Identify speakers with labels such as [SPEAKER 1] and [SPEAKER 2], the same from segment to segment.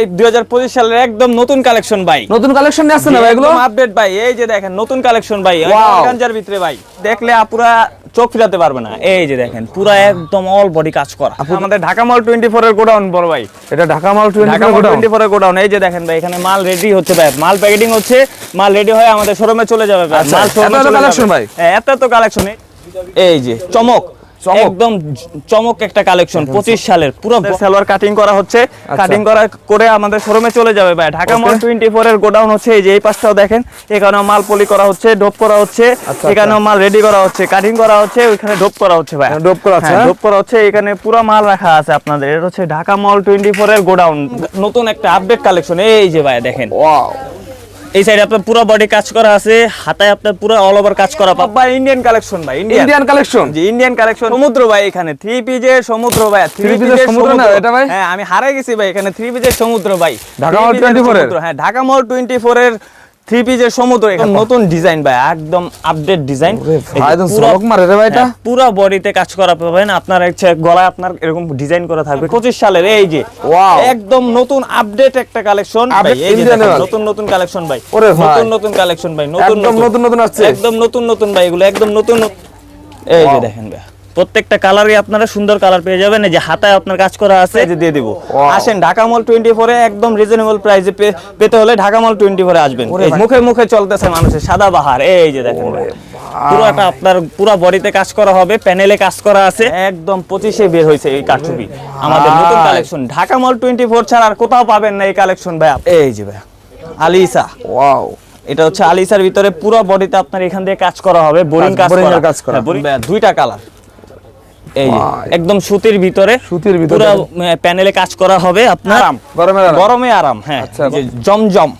[SPEAKER 1] এই 2025 সালের একদম নতুন কালেকশন ভাই।
[SPEAKER 2] নতুন কালেকশন নিয়ে আসছেন না ভাই এগুলো?
[SPEAKER 1] আপডেট ভাই এই যে দেখেন নতুন কালেকশন ভাই গাঞ্জার ভিতরে ভাই। দেখলে আপুরা চোখ ফিরাতে পারবে না। এই যে দেখেন পুরো একদম অল বডি কাজ করা। আমাদের ঢাকা মল 24 এর গোডাউন বড় ভাই।
[SPEAKER 2] এটা ঢাকা মাল টোয়েন্টি
[SPEAKER 1] ঢাকা মল 24 এর গোডাউন। এই যে দেখেন ভাই এখানে মাল রেডি হচ্ছে ভাই। মাল প্যাকেটিং হচ্ছে মাল রেডি হয়ে আমাদের শোরুমে চলে যাবে ভাই।
[SPEAKER 2] আচ্ছা,
[SPEAKER 1] মাল শোরুমে
[SPEAKER 2] এত। ভাই?
[SPEAKER 1] হ্যাঁ এত তো কালেকশন এই যে চমক। একদম চমক একটা কালেকশন 25 সালের পুরো সালোয়ার কাটিং করা হচ্ছে।
[SPEAKER 2] আচ্ছা।
[SPEAKER 1] কাটিং করা করে আমাদের শোরুমে চলে যাবে ভাই। ঢাকা মল
[SPEAKER 2] Okay.
[SPEAKER 1] 24 এর গোডাউন হচ্ছে এই যে এই পাশটাও দেখেন। এখানেও মাল পলি করা হচ্ছে ডোপ করা হচ্ছে।
[SPEAKER 2] আচ্ছা।
[SPEAKER 1] এখানেও মাল রেডি করা হচ্ছে। কাটিং করা হচ্ছে ওইখানে ডোপ করা হচ্ছে ভাই।
[SPEAKER 2] এখানে dope করা আছে,
[SPEAKER 1] হ্যাঁ
[SPEAKER 2] হ্যাঁ?
[SPEAKER 1] ডোপ করা হচ্ছে। এখানে পুরো মাল রাখা আছে আপনাদের। এটা হচ্ছে ঢাকা মল 24 এর গোডাউন। নতুন একটা আপডেট কালেকশন এই যে ভাই দেখেন।
[SPEAKER 2] ওয়াও
[SPEAKER 1] এই সাইডে আপনার পুরো বডি কাজ করা আছে হাতায় আপনার পুরো অল ওভার কাজ করা পাবেন ভাই ইন্ডিয়ান কালেকশন ভাই ইন্ডিয়ান
[SPEAKER 2] ইন্ডিয়ান কালেকশন
[SPEAKER 1] জি ইন্ডিয়ান কালেকশন সমুদ্র ভাই এখানে 3 পিজের সমুদ্র ভাই
[SPEAKER 2] 3 পিজে সমুদ্র না এটা ভাই?
[SPEAKER 1] হ্যাঁ আমি হারিয়ে গেছি ভাই এখানে 3 পিজের সমুদ্র ভাই।
[SPEAKER 2] ঢাকা মল 24 এর?
[SPEAKER 1] হ্যাঁ ঢাকা মল টোয়েন্টি ফোর এর থ্রি পিজের সমুদ্র নতুন ডিজাইন ভাই একদম আপডেট ডিজাইন।
[SPEAKER 2] এটা।
[SPEAKER 1] পুরো বডিতে কাজ করা পাবেন। আপনার গলায় আপনার এরকম ডিজাইন করা থাকবে। পঁচিশ সালের এই যে। একদম নতুন আপডেট একটা কালেকশন। নতুন নতুন কালেকশন ভাই। নতুন নতুন কালেকশন ভাই নতুন
[SPEAKER 2] নতুন। নতুন আসছে।
[SPEAKER 1] একদম নতুন নতুন ভাই এগুলো একদম নতুন- এই যে দেখেন ভাই। প্রত্যেকটা কালারই আপনারা সুন্দর কালার পেয়ে যাবেন। এই যে হাতায় আপনার কাজ করা আছে। এই যে দিয়ে দিব। আসেন ঢাকা মল টোয়েন্টি ফোরে একদম রিজনেবল প্রাইসে পেতে হলে ঢাকা মল টোয়েন্টি ফোরে আসবেন। মুখে মুখে চলতেছে মানুষের সাদা বাহার। এই যে দেখেন পুরোটা আপনার পুরো বডিতে কাজ করা হবে প্যানেলে কাজ করা আছে। একদম পঁচিশে বের হয়েছে এই কারচুপি। আমাদের নতুন collection Dhaka mall twenty four ছাড়া আর কোথাও পাবেন না এই কালেকশন ভাই এই যে ভাই। আলিসা।
[SPEAKER 2] ওয়াও
[SPEAKER 1] এটা হচ্ছে আলিসার ভিতরে পুরো বডিতে আপনার এখান দিয়ে কাজ করা হবে। বোরিং
[SPEAKER 2] কাজ-
[SPEAKER 1] কাজ করা।
[SPEAKER 2] কাজ করা।
[SPEAKER 1] হ্যাঁ, দুইটা কালার এই একদম সুতির ভিতরে
[SPEAKER 2] সুতির ভিতরে।
[SPEAKER 1] প্যানেলে কাজ করা হবে আপনার
[SPEAKER 2] গরমের আরাম।
[SPEAKER 1] গরমে আরাম হ্যাঁ
[SPEAKER 2] আচ্ছা,
[SPEAKER 1] জমজম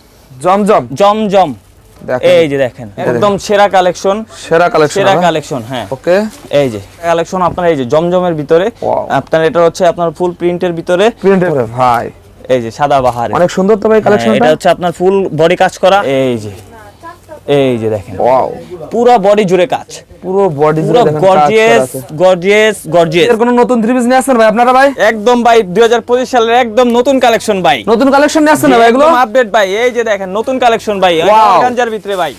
[SPEAKER 2] জমজম।
[SPEAKER 1] জমজম। এই যে দেখেন একদম সেরা কালেকশন।
[SPEAKER 2] সেরা কালেকশন
[SPEAKER 1] সেরা কালেকশন হ্যাঁ।
[SPEAKER 2] ওকে।
[SPEAKER 1] এই যে কালেকশন আপনার এই যে জমজমের ভিতরে। আপনার এটা হচ্ছে আপনার ফুল প্রিন্টের ভিতরে।
[SPEAKER 2] ভাই।
[SPEAKER 1] এই যে সাদা বাহার।
[SPEAKER 2] অনেক সুন্দর তো ভাই কালেকশনটা?
[SPEAKER 1] এটা হচ্ছে আপনার ফুল বডি কাজ করা। এই যে। এই যে দেখেন।
[SPEAKER 2] ওয়াও
[SPEAKER 1] পুরো বডি জুড়ে কাজ।
[SPEAKER 2] পুরো বডি
[SPEAKER 1] পুরো গর্জিয়াস গর্জিয়াস গর্জিয়াস
[SPEAKER 2] এর কোন নতুন থ্রি পিস নিয়ে আসছেন ভাই আপনারা ভাই?
[SPEAKER 1] একদম ভাই 2025 সালের একদম নতুন কালেকশন ভাই।
[SPEAKER 2] নতুন কালেকশন নিয়ে আসছেন না ভাই এগুলো?
[SPEAKER 1] আপডেট ভাই এই যে দেখেন নতুন কালেকশন ভাই. গাঞ্জার ভিতরে ভাই।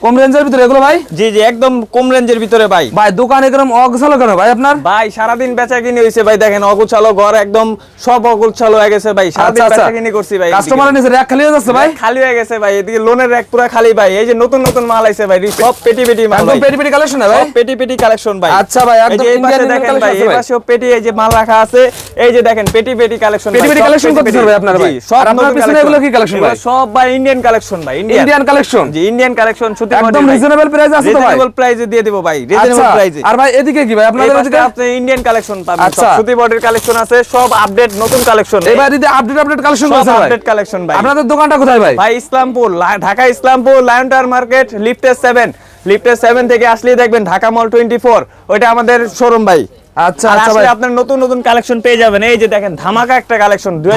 [SPEAKER 2] কম রেঞ্জের ভিতরে এগুলো ভাই?
[SPEAKER 1] জি জি একদম কম রেঞ্জের ভিতরে ভাই।
[SPEAKER 2] ভাই দোকান এরকম অগছালো কেন ভাই আপনার?
[SPEAKER 1] ভাই সারাদিন বেচা কিনে হয়েছে ভাই দেখেন অগুছালো ঘর একদম সব অগুছালো হয়ে গেছে ভাই সারাদিন
[SPEAKER 2] আচ্ছা, আচ্ছা।
[SPEAKER 1] বেচা কিনে করছি ভাই
[SPEAKER 2] কাস্টমার নিচে র্যাক খালি হয়ে যাচ্ছে ভাই?
[SPEAKER 1] খালি হয়ে গেছে ভাই এদিকে লোনের র্যাক পুরো খালি ভাই এই যে নতুন নতুন মাল আইছে ভাই সব পেটি পেটি মাল
[SPEAKER 2] একদম পেটি পেটি কালেকশন ভাই?
[SPEAKER 1] সব পেটি পেটি কালেকশন ভাই।
[SPEAKER 2] আচ্ছা ভাই, একদম
[SPEAKER 1] এই পাশে দেখেন ভাই এই। পাশেও পেটি এই যে মাল রাখা আছে এই যে দেখেন পেটি পেটি কালেকশন
[SPEAKER 2] পেটি পেটি কালেকশন করতেছেন ভাই আপনারা ভাই।
[SPEAKER 1] সব
[SPEAKER 2] আপনার পিছনে এগুলো কি কালেকশন ভাই?
[SPEAKER 1] সব ভাই ইন্ডিয়ান কালেকশন ভাই ইন্ডিয়ান
[SPEAKER 2] ইন্ডিয়ান কালেকশন
[SPEAKER 1] জি ইন্ডিয়ান কালেকশন সুতি
[SPEAKER 2] একদম রিজনেবল প্রাইস আছে তো ভাই।
[SPEAKER 1] রিজনেবল প্রাইসে দিয়ে দেব ভাই রিজনেবল
[SPEAKER 2] আচ্ছা
[SPEAKER 1] প্রাইসে
[SPEAKER 2] আর ভাই এদিকে কি ভাই? আপনাদের এদিকে?
[SPEAKER 1] আপনি ইন্ডিয়ান কালেকশন পাবেন সব
[SPEAKER 2] আচ্ছা।
[SPEAKER 1] সুতি বডির কালেকশন আছে সব আপডেট নতুন কালেকশন
[SPEAKER 2] এবার যদি আপডেট আপডেট কালেকশন ভাই।
[SPEAKER 1] আপডেট কালেকশন ভাই।
[SPEAKER 2] আপনাদের দোকানটা কোথায় ভাই?
[SPEAKER 1] ভাই Islampur Dhaka Islampur lion tower market লিফটের সেভেন লিফটের সেভেন থেকে আসলেই দেখবেন ঢাকা মল টোয়েন্টি ফোর ওইটা আমাদের শোরুম ভাই।
[SPEAKER 2] আচ্ছা আচ্ছা ভাই।
[SPEAKER 1] আপনার নতুন নতুন কালেকশন পেয়ে যাবেন। এই যে দেখেন ধামাকা একটা কালেকশন দুই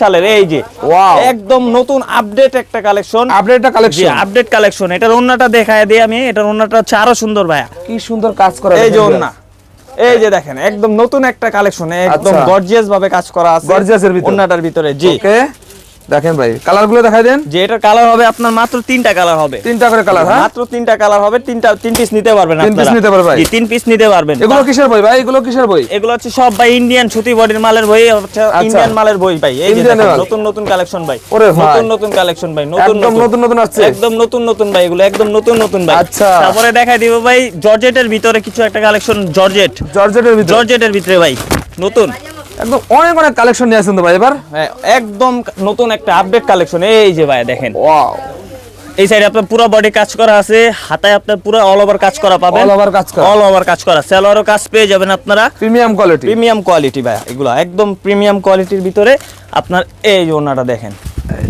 [SPEAKER 1] সালের এই যে।
[SPEAKER 2] Wow.
[SPEAKER 1] একদম নতুন আপডেট একটা কালেকশন
[SPEAKER 2] আপডেটটা
[SPEAKER 1] জি
[SPEAKER 2] কালেকশন
[SPEAKER 1] আপডেট কালেকশন এটার অন্যটা দেখায় দিই আমি। এটার অন্যটা হচ্ছে আরও সুন্দর ভাইয়া।
[SPEAKER 2] কি সুন্দর কাজ করা
[SPEAKER 1] এই যে ওন্না এই যে দেখেন একদম নতুন একটা কালেকশন একদম
[SPEAKER 2] আচ্ছা।
[SPEAKER 1] গর্জিয়াস ভাবে কাজ করা আছে
[SPEAKER 2] এর ভিতরে।
[SPEAKER 1] ওন্নাটার ভিতরে জি।
[SPEAKER 2] ওকে দেখেন ভাই কালারগুলো দেখাই দেন।
[SPEAKER 1] যে এটার কালার হবে আপনার মাত্র তিনটা কালার হবে।
[SPEAKER 2] তিনটা করে কালার হ্যাঁ?
[SPEAKER 1] মাত্র তিনটা কালার হবে তিনটা তিন পিস নিতে পারবেন
[SPEAKER 2] তিন
[SPEAKER 1] আপনারা।
[SPEAKER 2] নিতে পারবে ভাই?
[SPEAKER 1] জি তিন পিস নিতে পারবেন।
[SPEAKER 2] এগুলো কিসের বই ভাই? এগুলো কিসের বই?
[SPEAKER 1] এগুলো হচ্ছে সব ভাই ইন্ডিয়ান সুতি বডির মালের বই হচ্ছে ইন্ডিয়ান মালের বই ভাই। এই যে। নতুন নতুন কালেকশন ভাই।
[SPEAKER 2] ওরে ভাই।
[SPEAKER 1] নতুন নতুন কালেকশন ভাই নতুন
[SPEAKER 2] একদম নতুন। নতুন আসছে।
[SPEAKER 1] একদম নতুন নতুন ভাই এগুলো একদম নতুন নতুন ভাই।
[SPEAKER 2] আচ্ছা।
[SPEAKER 1] তারপরে দেখাই দিব ভাই জর্জেটের ভিতরে কিছু একটা কালেকশন জর্জেট
[SPEAKER 2] জর্জেটের ভিতরে?
[SPEAKER 1] জর্জেটের ভিতরে ভাই নতুন।
[SPEAKER 2] একদম অনেক অনেক কালেকশন নিয়ে আসছেন তো ভাই এবার?
[SPEAKER 1] হ্যাঁ, একদম নতুন একটা আপডেট কালেকশন এই যে ভাই দেখেন।
[SPEAKER 2] ওয়াও
[SPEAKER 1] এই সাইডে আপনার পুরো বডি কাজ করা আছে হাতায় আপনার পুরো অল ওভার কাজ করা পাবেন।
[SPEAKER 2] অল ওভার কাজ করা।
[SPEAKER 1] অল ওভার কাজ করা। সেলোয়ারও কাজ পেয়ে যাবেন আপনারা।
[SPEAKER 2] প্রিমিয়াম কোয়ালিটি
[SPEAKER 1] প্রিমিয়াম কোয়ালিটি ভাই এগুলো একদম প্রিমিয়াম কোয়ালিটির ভিতরে আপনার এই ওনাটা দেখেন।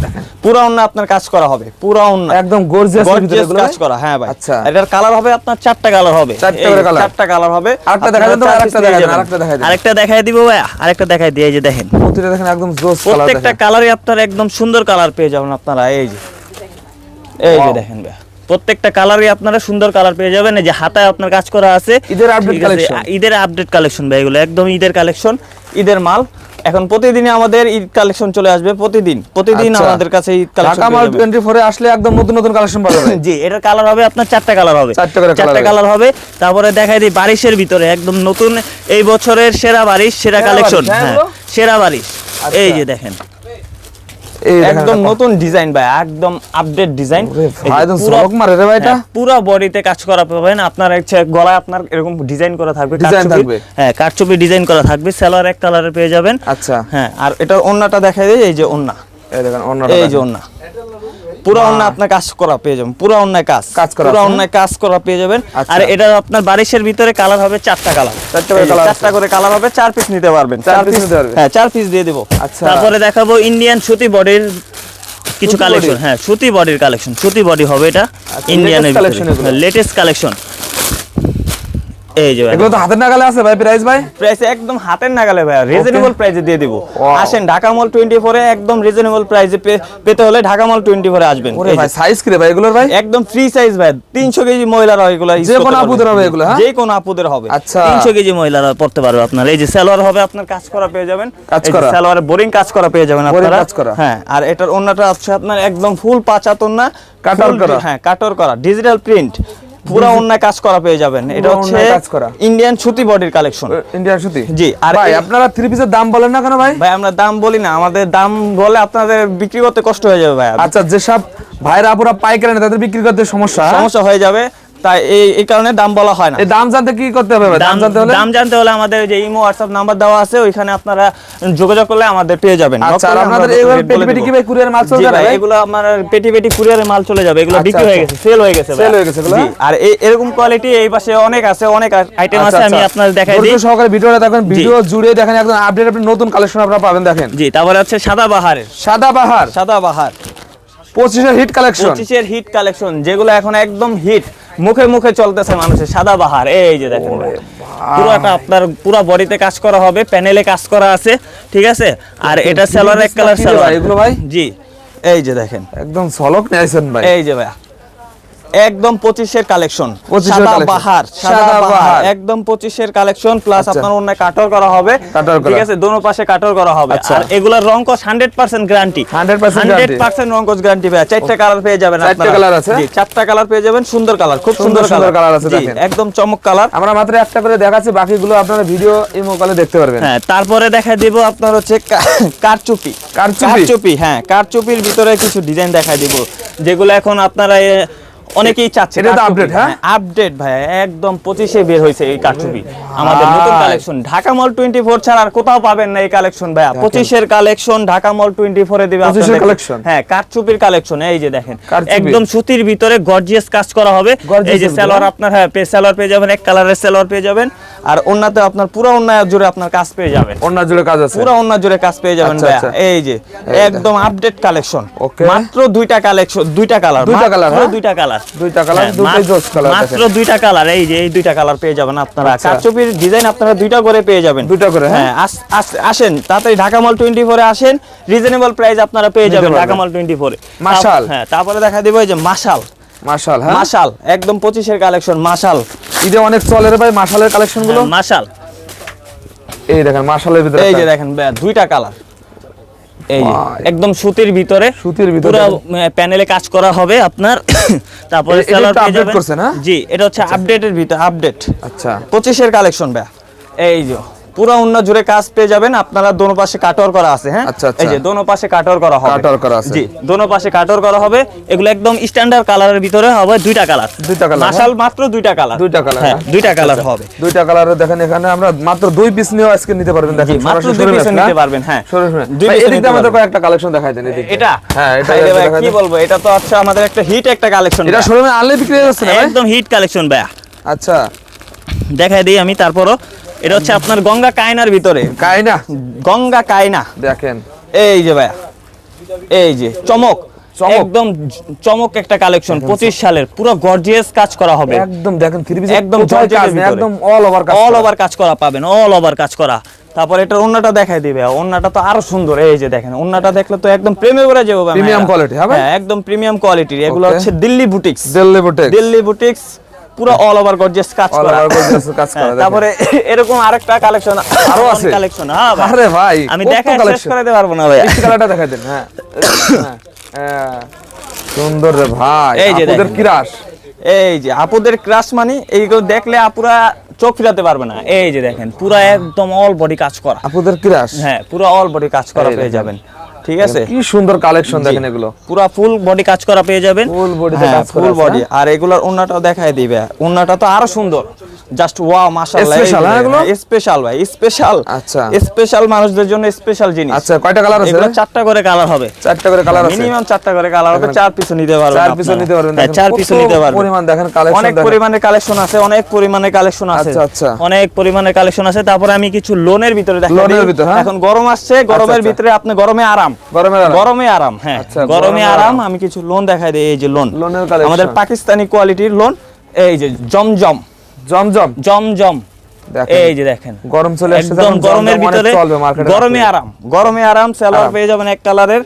[SPEAKER 1] দেখেন। পুরো আপনার কাজ করা হবে পুরো
[SPEAKER 2] একদম গর্জিয়াস
[SPEAKER 1] গর্জিয়াস কাজ করা হ্যাঁ ভাই।
[SPEAKER 2] আচ্ছা।
[SPEAKER 1] এটার কালার হবে আপনার চারটা কালার হবে।
[SPEAKER 2] চারটা করে
[SPEAKER 1] যে চারটা কালার হবে।
[SPEAKER 2] আরেকটা
[SPEAKER 1] আপনারা
[SPEAKER 2] দেখাই দেন আরেকটা
[SPEAKER 1] piece
[SPEAKER 2] দেখাই দেন, আরেকটা দেখাই দেন।
[SPEAKER 1] আরেকটা দেখাই দিব ভাই আরেকটা দেখাই দিয়ে এই যে দেখেন।
[SPEAKER 2] প্রতিটা দেখেন একদম জোস কালার
[SPEAKER 1] প্রত্যেকটা কালারই আপনার একদম সুন্দর কালার পেয়ে যাবেন আপনারা এই যে। এই যে দেখেন ভাই প্রত্যেকটা কালারই আপনারা সুন্দর কালার পেয়ে যাবেন। এই যে হাতায় আপনার কাজ করা আছে।
[SPEAKER 2] ঈদের
[SPEAKER 1] আছে,
[SPEAKER 2] collection।
[SPEAKER 1] ঈদের আপডেট কালেকশন ভাই এগুলো একদম ঈদের কালেকশন ঈদের মাল এখন প্রতিদিনই আমাদের ঈদ কালেকশন চলে আসবে প্রতিদিন প্রতিদিন
[SPEAKER 2] আচ্ছা।
[SPEAKER 1] আমাদের কাছে Eid
[SPEAKER 2] Dhaka
[SPEAKER 1] collection
[SPEAKER 2] mall twenty ফোরে আসলে একদম নতুন নতুন কালেকশন পাওয়া যাবে।
[SPEAKER 1] জি এটার কালার হবে আপনার চারটা কালার হবে।
[SPEAKER 2] চারটা।
[SPEAKER 1] কালার হবে। তারপরে দেখাই দিই বারিশের ভিতরে একদম নতুন এই বছরের সেরা বারিশ সেরা
[SPEAKER 2] সেরা
[SPEAKER 1] কালেকশন
[SPEAKER 2] হ্যাঁ
[SPEAKER 1] হ্যাঁ সেরা বারিশ।
[SPEAKER 2] আচ্ছা।
[SPEAKER 1] এই যে দেখেন। একদম। নতুন ডিজাইন ভাই একদম আপডেট ডিজাইন
[SPEAKER 2] একদম ঝলক মারে রে ভাই এটা।
[SPEAKER 1] পুরো বডিতে কাজ করা পাবেন আপনার হচ্ছে গলায় আপনার এরকম ডিজাইন করা থাকবে ডিজাইন
[SPEAKER 2] থাকবে।
[SPEAKER 1] হ্যাঁ কারচুপি ডিজাইন করা থাকবে সেলার এক কালারে পেয়ে যাবেন
[SPEAKER 2] আচ্ছা
[SPEAKER 1] হ্যাঁ আর এটা ওন্নাটা দেখাই দিই এই যে ওন্না
[SPEAKER 2] এই দেখেন ওন্নাটা
[SPEAKER 1] এই যে। ওন্না পুরো অন্য আপনার কাজ করা পেয়ে যাবেন পুরো অন্যায় কাজ।
[SPEAKER 2] কাজ করা
[SPEAKER 1] পুরো
[SPEAKER 2] আছে,
[SPEAKER 1] অন্যায় কাজ করা পেয়ে যাবেন।
[SPEAKER 2] আচ্ছা।
[SPEAKER 1] আর এটা আপনার বারিশের ভিতরে কালার হবে চারটা কালার।
[SPEAKER 2] চারটা করে colour
[SPEAKER 1] চারটা করে কালার হবে চার পিস নিতে পারবেন।
[SPEAKER 2] চার
[SPEAKER 1] পিস
[SPEAKER 2] নিতে পারবে।
[SPEAKER 1] হ্যাঁ চার পিস দিয়ে দেবো।
[SPEAKER 2] আচ্ছা।
[SPEAKER 1] তারপরে দেখাবো ইন্ডিয়ান সুতি বডির কিছু কালেকশন হ্যাঁ সুতি বডির কালেকশন সুতি বডি হবে এটা ইন্ডিয়ানের লেটেস্ট কালেকশন এই যে
[SPEAKER 2] এগুলো তো হাতের নাগালে আছে ভাই প্রাইস ভাই?
[SPEAKER 1] প্রাইস একদম হাতের নাগালে ভাই রিজনেবল প্রাইসে দিয়ে দিব। আসেন ঢাকা মল টোয়েন্টি ফোরে একদম রিজনেবল প্রাইসে পেতে হলে ঢাকা মল টোয়েন্টি ফোরে আসবেন।
[SPEAKER 2] ওরে ভাই সাইজ কি রে ভাই এগুলোর ভাই?
[SPEAKER 1] একদম ফ্রি সাইজ ভাই তিনশো কেজি মহিলারা এগুলো
[SPEAKER 2] যে কোনো। আপুদের হবে এগুলো, হ্যাঁ?
[SPEAKER 1] যে কোনো আপুদের হবে।
[SPEAKER 2] আচ্ছা।
[SPEAKER 1] তিনশো কেজি মহিলারা পড়তে পারবে আপনার। এই যে সালোয়ার হবে আপনার কাজ করা পেয়ে যাবেন।
[SPEAKER 2] কাজ করা।
[SPEAKER 1] সালোয়ারে বোরিং কাজ করা পেয়ে যাবেন আপনারা।
[SPEAKER 2] কাজ করা।
[SPEAKER 1] হ্যাঁ আর এটার অন্যটা আছে আপনার একদম ফুল পাঁচাতন না
[SPEAKER 2] কাটার করা।
[SPEAKER 1] হ্যাঁ কাটর করা ডিজিটাল প্রিন্ট পুরো অন্যায় কাজ করা পেয়ে যাবেন। এটা হচ্ছে। ইন্ডিয়ান সুতি বডির কালেকশন
[SPEAKER 2] ইন্ডিয়ান সুতি?
[SPEAKER 1] জি, আর
[SPEAKER 2] ভাই আপনারা থ্রি পিসের দাম বলেন না কেন ভাই?
[SPEAKER 1] ভাই আমরা দাম বলি না। আমাদের দাম বলে আপনাদের বিক্রি করতে কষ্ট হয়ে যাবে ভাই।
[SPEAKER 2] আচ্ছা যেসব ভাইরা আপুরা পাইকারি না তাদের বিক্রি করতে সমস্যা?
[SPEAKER 1] সমস্যা হয়ে যাবে। তাই এই এই কারণে দাম বলা হয় না।
[SPEAKER 2] এই দাম জানতে কি করতে হবে দাম জানতে হলে?
[SPEAKER 1] দাম জানতে হলে আমাদের যে ইমো হোয়াটসঅ্যাপ নাম্বার দেওয়া আছে ওইখানে আপনারা যোগাযোগ করলে আমাদের পেয়ে যাবেন।
[SPEAKER 2] আচ্ছা, আপনাদের
[SPEAKER 1] বলে
[SPEAKER 2] পেটি পেটি কি ভাই courier মাল চলে যাবে?
[SPEAKER 1] এগুলো আমার পেটি পেটি কুরিয়ারে মাল চলে যাবে এগুলো বিক্রি হয়ে
[SPEAKER 2] আচ্ছা।
[SPEAKER 1] গেছে সেল হয়ে গেছে
[SPEAKER 2] Sell হয়ে গেছে এগুলো?
[SPEAKER 1] আর এই- এরকম কোয়ালিটি এই পাশে অনেক আছে অনেক আইটেম
[SPEAKER 2] আচ্ছা,
[SPEAKER 1] আছে আমি
[SPEAKER 2] আচ্ছা।
[SPEAKER 1] আপনাদের দেখাই দিই।
[SPEAKER 2] সহকারে ভিডিওটা দেখেন ভিডিও জুড়ে দেখেন একদম আপডেট আপনি নতুন কালেকশন আপনারা পাবেন দেখেন।
[SPEAKER 1] জি তারপরে হচ্ছে সাদা বাহারের
[SPEAKER 2] সাদা বাহার।
[SPEAKER 1] সাদা বাহার।
[SPEAKER 2] পঁচিশের হিট কালেকশন
[SPEAKER 1] পঁচিশের হিট কালেকশন যেগুলো এখন একদম হিট মুখে মুখে চলতেছে মানুষের সাদা বাহার। এই যে দেখেন। পুরোটা আপনার পুরো বডিতে কাজ করা হবে প্যানেলে কাজ করা আছে ঠিক আছে? আর এটা সেলোয়ার এক কালার সালোয়ার।
[SPEAKER 2] এগুলো ভাই?
[SPEAKER 1] জি। এই যে দেখেন।
[SPEAKER 2] একদম সলক নিয়েছেন ভাই।
[SPEAKER 1] এই যে ভাই একদম পঁচিশের কালেকশন
[SPEAKER 2] 25 এর
[SPEAKER 1] সাদা
[SPEAKER 2] collection।
[SPEAKER 1] বাহার
[SPEAKER 2] সাদা।
[SPEAKER 1] একদম পঁচিশের কালেকশন প্লাস
[SPEAKER 2] আচ্ছা।
[SPEAKER 1] আপনার অন্য কাটর করা হবে ঠিক আছে দোনো পাশে কাটর করা হবে
[SPEAKER 2] আচ্ছা।
[SPEAKER 1] আর এগুলার রংকস hundred percent guarantee hundred. Percent রংকস guarantee ভাই চারটা কালার পেয়ে যাবেন
[SPEAKER 2] চারটে
[SPEAKER 1] আপনারা।
[SPEAKER 2] আছে?
[SPEAKER 1] চারটা কালার পেয়ে যাবেন সুন্দর কালার খুব
[SPEAKER 2] সুন্দর
[SPEAKER 1] সুন্দর কালার
[SPEAKER 2] আছে,
[SPEAKER 1] একদম চমক কালার
[SPEAKER 2] আমরা মাত্র একটা করে দেখাচ্ছি বাকিগুলো আপনারা ভিডিও ইমো কলে দেখতে পারবেন
[SPEAKER 1] হ্যাঁ তারপরে দেখা দিব আপনার হচ্ছে কারচুপি
[SPEAKER 2] কারচুপি?
[SPEAKER 1] হ্যাঁ কারচুপির ভিতরে কিছু ডিজাইন দেখাই দিব যেগুলো এখন আপনারা অনেকেই চাচ্ছে
[SPEAKER 2] এটা তো update, হ্যাঁ?
[SPEAKER 1] আপডেট ভাই একদম পঁচিশে বের হয়েছে এই কারচুপি। আমাদের নতুন collection Dhaka mall twenty four ছাড়া আর কোথাও পাবেন না এই কালেকশন ভাইয়া। পঁচিশের কালেকশন ঢাকা মল টোয়েন্টি ফোরে দিবে
[SPEAKER 2] 25 এর
[SPEAKER 1] আপনাদেরকে। হ্যাঁ কারচুপির কালেকশন এই যে দেখেন। একদম সুতির ভিতরে গর্জিয়াস কাজ করা হবে। এই যে
[SPEAKER 2] এর?
[SPEAKER 1] সালোয়ার আপনার হ্যাঁ সালোয়ার পেয়ে যাবেন এক কালারের সালোয়ার পেয়ে যাবেন। আর অন্যতে আপনার পুরো অন্য জুড়ে আপনার কাজ পেয়ে যাবেন।
[SPEAKER 2] অন্য জুড়ে কাজ আছে?
[SPEAKER 1] পুরো অন্য জুড়ে কাজ পেয়ে যাবেন
[SPEAKER 2] আচ্ছা,
[SPEAKER 1] ভাইয়া।
[SPEAKER 2] আচ্ছা।
[SPEAKER 1] এই যে একদম আপডেট কালেকশন মাত্র দুইটা কালেকশন দুইটা কালার
[SPEAKER 2] দুইটা
[SPEAKER 1] মাত্র
[SPEAKER 2] হ্যাঁ?
[SPEAKER 1] দুইটা কালার
[SPEAKER 2] দুইটা কালার
[SPEAKER 1] হ্যাঁ,
[SPEAKER 2] দুটোই জোস কালার
[SPEAKER 1] মাত্র দুইটা কালার এই যে এই দুইটা কালার পেয়ে যাবেন আপনারা।
[SPEAKER 2] আচ্ছা।
[SPEAKER 1] কারচুপির ডিজাইন আপনারা দুইটা করে পেয়ে যাবেন।
[SPEAKER 2] দুইটা করে, হ্যাঁ?
[SPEAKER 1] হ্যাঁ আস- আস- আসেন তাড়াতাড়ি ঢাকা মল টোয়েন্টি ফোরে আসেন। রিজনেবল প্রাইস আপনারা পেয়ে যাবেন ঢাকা মল টোয়েন্টি ফোরে
[SPEAKER 2] মাশাল।
[SPEAKER 1] হ্যাঁ তারপরে দেখা দিব এই যে মাশাল।
[SPEAKER 2] মাশাল হ্যাঁ?
[SPEAKER 1] মাশাল একদম পঁচিশের কালেকশন মাশাল।
[SPEAKER 2] ঈদে অনেক চলে রে ভাই মাশালের কালেকশনগুলো।
[SPEAKER 1] হ্যাঁ, মাশাল।
[SPEAKER 2] এই দেখেন মাশালের ভিতরে
[SPEAKER 1] এই যে দেখেন দুইটা কালার এই একদম সুতির ভিতরে
[SPEAKER 2] সুতির ভিতরে।
[SPEAKER 1] পুরো প্যানেলে কাজ করা হবে আপনার। তারপরে সেলার যাবেন।
[SPEAKER 2] করছেন, হ্যাঁ?
[SPEAKER 1] জি এটা হচ্ছে আপডেটের ভিতরে আপডেট
[SPEAKER 2] আচ্ছা।
[SPEAKER 1] পঁচিশের কালেকশন ভাই এই যে। পুরো অন্য জুড়ে কাজ পেয়ে যাবেন। আপনারা দোনো পাশে কাটর করা আছে হ্যাঁ?
[SPEAKER 2] আচ্ছা, আচ্ছা।
[SPEAKER 1] এই যে দোনো পাশে কাটর করা হবে।
[SPEAKER 2] কাটর করা আছে।
[SPEAKER 1] জি দোনো পাশে কাটর করা হবে। এগুলো একদম স্ট্যান্ডার্ড কালারের ভিতরে হবে দুইটা কালার
[SPEAKER 2] দুইটা colour,
[SPEAKER 1] মাশাল মাত্র দুইটা কালার
[SPEAKER 2] দুইটা colour,
[SPEAKER 1] হ্যাঁ
[SPEAKER 2] হ্যাঁ?
[SPEAKER 1] দুইটা কালার হবে।
[SPEAKER 2] দুইটা কালারে দেখেন এখানে আমরা মাত্র দুই পিস নিয়েও আজকে নিতে পারবেন দেখেন।
[SPEAKER 1] মাত্র দুই
[SPEAKER 2] এ
[SPEAKER 1] নিতে পারবেন, হ্যাঁ।
[SPEAKER 2] ভাই, এদিক দিয়ে আমাদের কয়েকটা কালেকশন দেখাই দেন এদিক।
[SPEAKER 1] এটা?
[SPEAKER 2] হ্যাঁ এটা
[SPEAKER 1] ভাই ভাই, কি বলব? এটা তো হচ্ছে আমাদের একটা হিট একটা কালেকশন
[SPEAKER 2] এটা শোরুমে আনলে বিক্রি হয়ে যাচ্ছে না
[SPEAKER 1] একদম হিট কালেকশন ভাইয়া।
[SPEAKER 2] আচ্ছা।
[SPEAKER 1] দেখাই দিই আমি তারপরও। এটা হচ্ছে আপনার গঙ্গা কায়নার ভিতরে।
[SPEAKER 2] কাই না
[SPEAKER 1] গঙ্গা কায়না।
[SPEAKER 2] দেখেন।
[SPEAKER 1] এই যে ভাইয়া। এই যে চমক। একদম চমক একটা কালেকশন পঁচিশ সালের। পুরো গর্জিয়াস কাজ করা হবে।
[SPEAKER 2] একদম দেখেন
[SPEAKER 1] একদম
[SPEAKER 2] একদম অল ওভার কাজ
[SPEAKER 1] অল ওভার কাজ করা পাবেন অল ওভার কাজ করা। তারপর এটা অন্যটা দেখাই দিবে অন্যটা তো আরও সুন্দর। এই যে দেখেন অন্যটা দেখলে তো একদম প্রেমে পড়ে যাব
[SPEAKER 2] Premium
[SPEAKER 1] মেয়েরা।
[SPEAKER 2] হ্যাঁ
[SPEAKER 1] হ্যাঁ একদম প্রিমিয়াম কোয়ালিটির এগুলো হচ্ছে Delhi boutiques
[SPEAKER 2] Delhi boutique
[SPEAKER 1] Delhi boutiques পুরো অল ওভার গর্জিয়াস কাজ করা।
[SPEAKER 2] over gorgeous কাজ করা,
[SPEAKER 1] হ্যাঁ, তারপরে এরকম আরেকটা কালেকশন
[SPEAKER 2] আরও আছে?
[SPEAKER 1] কালেকশন হ্যাঁ
[SPEAKER 2] আরে ভাই
[SPEAKER 1] আমি দেখা শেষ? করাতে পারব না ভাই।
[SPEAKER 2] একটু কালারটা দেখাই দেন হ্যাঁ। হ্যাঁ, হ্যাঁ। সুন্দর রে ভাই। কিরাস
[SPEAKER 1] এই যে আপুদের ক্রাশ মানে এইগুলো দেখলে আপুরা চোখ ফিরাতে পারবে না। এই যে দেখেন পুরা একদম অল বডি কাজ করা।
[SPEAKER 2] আপনাদের কিরাস
[SPEAKER 1] হ্যাঁ পুরো অল বডি কাজ করা পেয়ে যাবেন। ঠিক আছে?
[SPEAKER 2] কি সুন্দর কালেকশন দেখেন এগুলো।
[SPEAKER 1] পুরা ফুল বডি কাজ করা পেয়ে যাবেন।
[SPEAKER 2] কাজ করা
[SPEAKER 1] ফুল বডি
[SPEAKER 2] হ্যাঁ?
[SPEAKER 1] আর এগুলোর ওন্নাটাও দেখায় দিবে ওন্নাটা তো আরও সুন্দর। জাস্ট ওয়াও মাশাআল্লাহ
[SPEAKER 2] Special, হ্যাঁ, এগুলো?
[SPEAKER 1] স্পেশাল ভাই স্পেশাল
[SPEAKER 2] আচ্ছা।
[SPEAKER 1] স্পেশাল মানুষদের জন্য স্পেশাল জিনিস।
[SPEAKER 2] আচ্ছা কয়টা কালার আছে?
[SPEAKER 1] এগুলো চারটা করে কালার হবে।
[SPEAKER 2] চারটা করে কালার আছে।
[SPEAKER 1] মিনিমাম চারটা করে কালার হবে চার পিছু নিতে পারবেন
[SPEAKER 2] চার
[SPEAKER 1] আপনারা।
[SPEAKER 2] নিতে পারবেন
[SPEAKER 1] হ্যাঁ, চার পিছু নিতে পারবেন।
[SPEAKER 2] পরিমাণ দেখেন কালেকশন
[SPEAKER 1] অনেক পরিমাণে কালেকশন আছে অনেক পরিমাণে কালেকশন আছে।
[SPEAKER 2] আচ্ছা, আচ্ছা।
[SPEAKER 1] অনেক পরিমাণে কালেকশন আছে। তারপরে আমি কিছু লোনের ভিতরে দেখাই
[SPEAKER 2] লোনের ভিতরে, হ্যাঁ?
[SPEAKER 1] এখন গরম আসছে গরমের
[SPEAKER 2] আচ্ছা।
[SPEAKER 1] ভিতরে আপনি গরমে আরাম।
[SPEAKER 2] গরমের আরাম।
[SPEAKER 1] গরমে আরাম হ্যাঁ। গরমে
[SPEAKER 2] গরমে
[SPEAKER 1] আরাম।
[SPEAKER 2] আরাম।
[SPEAKER 1] আমি কিছু লোন দেখাই দিই এই যে লোন
[SPEAKER 2] লোনের।
[SPEAKER 1] আমাদের পাকিস্তানি কোয়ালিটির লোন এই যে জমজম।
[SPEAKER 2] জমজম?
[SPEAKER 1] জমজম।
[SPEAKER 2] দেখেন।
[SPEAKER 1] এই যে দেখেন।
[SPEAKER 2] গরম চলে আসছে
[SPEAKER 1] একদম গরমের ভিতরে গরমে আরাম। গরমে আরাম সেলার পেয়ে যাবেন এক কালারের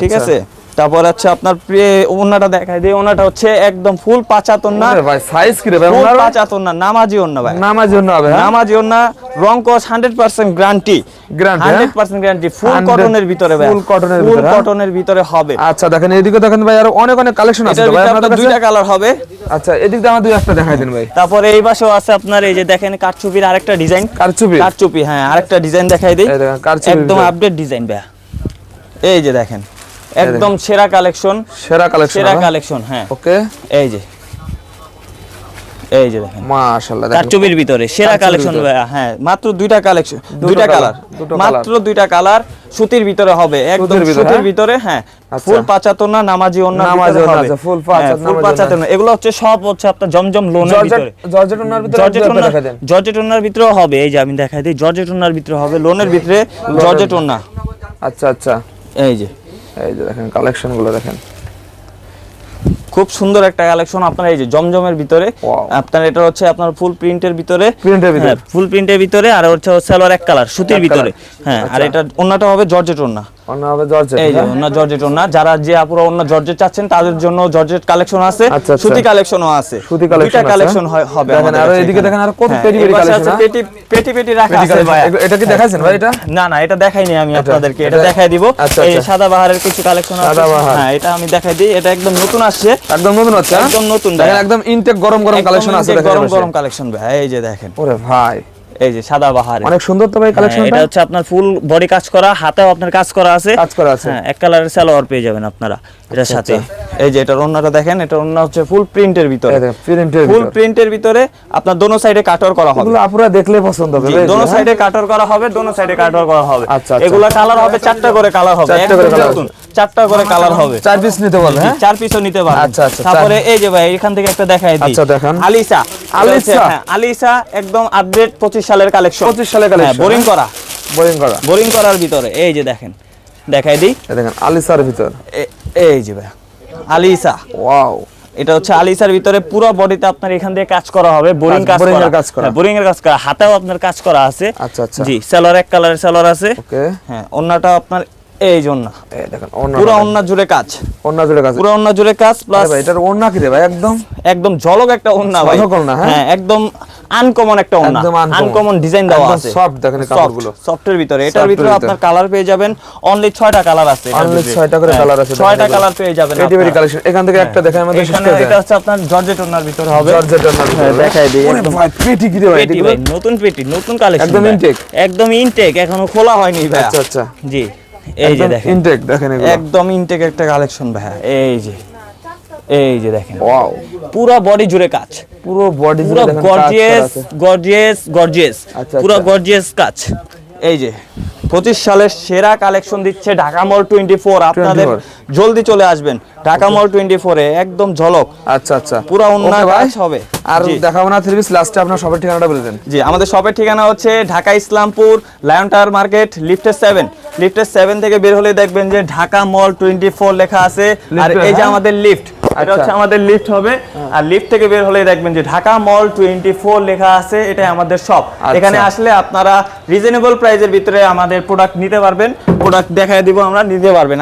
[SPEAKER 1] ঠিক
[SPEAKER 2] আচ্ছা।
[SPEAKER 1] আছে? তারপর হচ্ছে আপনার প্রিয় ওনাটা দেখাই দিই ওনাটা হচ্ছে একদম ফুল পাঁচাতন না
[SPEAKER 2] ভাই সাইজ কি রে ভাই? ওনার
[SPEAKER 1] পাঁচাতন না নামাজি ওন্না ভাই।
[SPEAKER 2] নামার জন্য হবে হ্যাঁ?
[SPEAKER 1] নামাজি ওন্না রং কস 100% গ্যারান্টি
[SPEAKER 2] হ্যাঁ?
[SPEAKER 1] 100% গ্যারান্টি ফুল
[SPEAKER 2] 100
[SPEAKER 1] কটনের ভিতরে ভাই। ফুল
[SPEAKER 2] ভিতরে, হ্যাঁ?
[SPEAKER 1] কটনের ভিতরে হবে।
[SPEAKER 2] আচ্ছা দেখেন এদিকে দেখেন ভাই আর অনেক অনেক কালেকশন আছে ভাই আপনাদের
[SPEAKER 1] দুইটা কালার হবে।
[SPEAKER 2] আচ্ছা এদিক দিয়ে আমার দুই একটা দেখাই দিন ভাই।
[SPEAKER 1] তারপরে এই পাশেও আছে আপনার এই যে দেখেন কারচুপির আরেকটা ডিজাইন
[SPEAKER 2] কারচুপি?
[SPEAKER 1] কারচুপি হ্যাঁ আরেকটা ডিজাইন দেখাই দিই। একদম আপডেট ডিজাইন ভাইয়া। এই যে দেখেন একদম সেরা কালেকশন।
[SPEAKER 2] সেরা কালেকশন
[SPEAKER 1] সেরা কালেকশন হ্যাঁ।
[SPEAKER 2] ওকে।
[SPEAKER 1] এই যে। এই যে দেখেন।
[SPEAKER 2] মাশাআল্লাহ
[SPEAKER 1] কারচুপির ভিতরে সেরা কালেকশন
[SPEAKER 2] ভিতরে।
[SPEAKER 1] হ্যাঁ মাত্র দুইটা কালেকশন দুইটা কালার মাত্র দুইটা কালার সুতির ভিতরে হবে একদম
[SPEAKER 2] সুতির ভিতরে, হ্যাঁ?
[SPEAKER 1] ভিতরে হ্যাঁ।
[SPEAKER 2] আচ্ছা।
[SPEAKER 1] ফুল পাঁচাতন না নামাজি ওন্না
[SPEAKER 2] নামাজি
[SPEAKER 1] ভিতরে হবে।
[SPEAKER 2] আছে, full পাঁচাত,
[SPEAKER 1] হ্যাঁ, full
[SPEAKER 2] নামাজি
[SPEAKER 1] পাঁচাতন এগুলো হচ্ছে সব হচ্ছে আপনার জমজম লোনের ভিতরে।
[SPEAKER 2] জর্জেট ওনার ভিতরে
[SPEAKER 1] জর্জেট ওন্না জর্জেট ওন্নার ভিতরেও হবে এই যে আমি দেখাই দিই জর্জেট ওন্নার ভিতরে হবে লোনের ভিতরে জর্জেট ওন্না
[SPEAKER 2] আচ্ছা আচ্ছা।
[SPEAKER 1] এই যে।
[SPEAKER 2] এই যে দেখেন কালেকশনগুলো দেখেন।
[SPEAKER 1] খুব সুন্দর একটা কালেকশন আপনার এই যে জমজমের ভিতরে। আপনার এটা হচ্ছে আপনার ফুল প্রিন্টের ভিতরে।
[SPEAKER 2] প্রিন্টের ভিতরে?
[SPEAKER 1] ফুল প্রিন্টের ভিতরে আর হচ্ছে সালোয়ার এক কালার সুতির ভিতরে। হ্যাঁ আর
[SPEAKER 2] আচ্ছা।
[SPEAKER 1] এটা ওন্নাটা হবে জর্জেট ওন্না
[SPEAKER 2] অন্য হবে জর্জেট
[SPEAKER 1] এই যে? ওন্না জর্জেট ওন্না যারা যে আপুরা অন্য জর্জেট চাচ্ছেন তাদের জন্য জর্জেট কালেকশন আছে। সুতি কালেকশনও আছে
[SPEAKER 2] সুতি collection
[SPEAKER 1] কালেকশন? হবে
[SPEAKER 2] দেখেন,
[SPEAKER 1] আমাদের
[SPEAKER 2] আরও
[SPEAKER 1] কাছে
[SPEAKER 2] এদিকে দেখেন, আরও কত পেটি পেটি
[SPEAKER 1] এই পাশে
[SPEAKER 2] collection,
[SPEAKER 1] আছে? পেটি পেটি পেটি রাখা আছে ভাই
[SPEAKER 2] এটা কি দেখাইছেন ভাই এটা
[SPEAKER 1] না না এটা দেখাইনি আমি আপনাদেরকে এটা
[SPEAKER 2] এটা-
[SPEAKER 1] দেখাই দিব এই। সাদা বাহারের কিছু কালেকশন আছে। হ্যাঁ এটা আমি দেখাই দিই এটা একদম নতুন আসছে
[SPEAKER 2] একদম নতুন হচ্ছে হ্যাঁ?
[SPEAKER 1] একদম নতুন
[SPEAKER 2] দেখেন একদম ইনটেক গরম গরম কালেকশন আছে
[SPEAKER 1] গরম গরম কালেকশন ভাই এই যে দেখেন
[SPEAKER 2] ওরে ভাই
[SPEAKER 1] এই যে সাদা বাহারে।
[SPEAKER 2] অনেক সুন্দর তো ভাই
[SPEAKER 1] হ্যাঁ,
[SPEAKER 2] কালেকশনটা
[SPEAKER 1] এটা হচ্ছে আপনার ফুল বডি কাজ করা হাতেও আপনার কাজ করা আছে।
[SPEAKER 2] কাজ করা আছে।
[SPEAKER 1] হ্যাঁ এক কালারের সালোয়ার পেয়ে যাবেন আপনারা। এটার
[SPEAKER 2] আচ্ছা,
[SPEAKER 1] সাথে। এই যে এটার ওন্নাটা দেখেন এটা ওন্না হচ্ছে ফুল প্রিন্টের ভিতরে।
[SPEAKER 2] প্রিন্টের
[SPEAKER 1] ফুল প্রিন্টের ভিতরে। আপনার দোনো সাইডে কাটর করা হবে।
[SPEAKER 2] এগুলো আপুরা দেখলে পছন্দ হবে
[SPEAKER 1] দোনো
[SPEAKER 2] হ্যাঁ?
[SPEAKER 1] সাইডে কাটর করা হবে দোনো সাইডে কাটর করা হবে।
[SPEAKER 2] আচ্ছা, আচ্ছা।
[SPEAKER 1] কালার হবে চারটা করে কালার হবে।
[SPEAKER 2] চারটা করে
[SPEAKER 1] নতুন, চারটা করে কালার হবে।
[SPEAKER 2] চার পিস নিতে বলবে হ্যাঁ?
[SPEAKER 1] চার পিসও নিতে পারবেন
[SPEAKER 2] আচ্ছা, আচ্ছা,
[SPEAKER 1] তারপরে এই যে ভাই এখান থেকে একটা দেখাই দিই।
[SPEAKER 2] আচ্ছা, দেখান।
[SPEAKER 1] আলিসা
[SPEAKER 2] আলিসা?
[SPEAKER 1] হ্যাঁ, আলিসা একদম আপডেট 25 সালের কালেকশন
[SPEAKER 2] 25 সালের
[SPEAKER 1] বোরিং
[SPEAKER 2] হ্যাঁ?
[SPEAKER 1] করা।
[SPEAKER 2] বোরিং করা।
[SPEAKER 1] বোরিং করার ভিতরে এই যে দেখেন দেখাই দিই।
[SPEAKER 2] দেখেন আলিসার ভিতর।
[SPEAKER 1] এই যে ভাই আলিসা।
[SPEAKER 2] ওয়াও
[SPEAKER 1] এটা হচ্ছে আলিসার ভিতরে পুরো বডিতে আপনার এখান দিয়ে কাজ করা হবে বোরিং
[SPEAKER 2] কাজ-
[SPEAKER 1] করা।
[SPEAKER 2] কাজ করা।
[SPEAKER 1] বোরিং এর কাজ করা। হাতেও আপনার কাজ করা আছে।
[SPEAKER 2] আচ্ছা আচ্ছা।
[SPEAKER 1] জি সেলর এক কালারের সেলর আছে।
[SPEAKER 2] ওকে।
[SPEAKER 1] হ্যাঁ অন্যটা আপনার এই যে ওন্না।
[SPEAKER 2] এই দেখেন ওন্না
[SPEAKER 1] পুরো অন্য জুড়ে কাজ।
[SPEAKER 2] ওন্না জুড়ে কাজ।
[SPEAKER 1] পুরো অন্য জুড়ে কাজ প্লাস
[SPEAKER 2] ভাই এটার ওন্না কি রে ভাই একদম?
[SPEAKER 1] একদম ঝলক একটা ওন্না ভাই।
[SPEAKER 2] ঝলক ওড়না, হ্যাঁ?
[SPEAKER 1] হ্যাঁ একদম আনকমন একটা ওন্না
[SPEAKER 2] একদম
[SPEAKER 1] আনকমন। ডিজাইন দেওয়া আছে।
[SPEAKER 2] soft দেখেন কাপড়গুলো।
[SPEAKER 1] সফটের ভিতরে। এটার ভিতরে। আপনার কালার পেয়ে যাবেন। অনলি 6টা কালার আছে
[SPEAKER 2] Only
[SPEAKER 1] ভিতরে।
[SPEAKER 2] করে
[SPEAKER 1] হ্যাঁ,
[SPEAKER 2] colour আছে,
[SPEAKER 1] ছয়টা
[SPEAKER 2] দেখেন।
[SPEAKER 1] কালার পেয়ে যাবেন
[SPEAKER 2] পেটি কালেকশন এখান থেকে একটা দেখেন আমাদের শেষ
[SPEAKER 1] এখানে এটা হচ্ছে আপনার জর্জেট ওন্নার ভিতরে হবে।
[SPEAKER 2] জর্জেট ওন্নার ভিতর।
[SPEAKER 1] হ্যাঁ, দেখাই দিই একদম।
[SPEAKER 2] ভাই পেটি কি রে ভাই
[SPEAKER 1] নতুন পেটি নতুন কালেকশন
[SPEAKER 2] একদম intake?
[SPEAKER 1] একদম ইনটেক এখনও খোলা হয়নি ভাই।
[SPEAKER 2] আচ্ছা আচ্ছা।
[SPEAKER 1] জি এই যে দেখেন।
[SPEAKER 2] ইনটেক দেখেন এগুলো।
[SPEAKER 1] একদম ইনটেক একটা কালেকশন ভাই এই যে। এই যে দেখেন।
[SPEAKER 2] ওয়াও
[SPEAKER 1] পুরো বডি জুড়ে কাজ।
[SPEAKER 2] পুরো বডি
[SPEAKER 1] পুরো
[SPEAKER 2] জুড়ে দেখেন
[SPEAKER 1] গর্জিয়াস গর্জিয়াস গর্জিয়াস পুরো। গর্জিয়াস কাজ। এই যে পঁচিশ সালের সেরা কালেকশন দিচ্ছে ঢাকা মল টোয়েন্টি ফোর আপনাদের জলদি চলে আসবেন। ঢাকা মল টোয়েন্টি ফোরে একদম ঝলক।
[SPEAKER 2] আচ্ছা আচ্ছা।
[SPEAKER 1] পুরো অন্য হবে।
[SPEAKER 2] আর। দেখাবো না থ্রি লাস্টে আপনার সবার ঠিকানাটা বলে দেন।
[SPEAKER 1] জি আমাদের শপের ঠিকানা হচ্ছে Dhaka Islampur lion tower market লিফটের সেভেন লিফটের সেভেন থেকে বের হলে দেখবেন যে ঢাকা মল টোয়েন্টি ফোর লেখা আছে আর এই যে
[SPEAKER 2] হ্যাঁ?
[SPEAKER 1] আমাদের লিফট এটা
[SPEAKER 2] আচ্ছা।
[SPEAKER 1] হচ্ছে আমাদের লিফট হবে আর লিফট থেকে বের হলে দেখবেন যে ঢাকা মল টোয়েন্টি ফোর লেখা আছে এটাই আমাদের শপ
[SPEAKER 2] আচ্ছা।
[SPEAKER 1] এখানে আসলে আপনারা রিজনেবল প্রাইজের ভিতরে আমাদের প্রোডাক্ট নিতে পারবেন প্রোডাক্ট দেখায় দিব আমরা নিতে পারবেন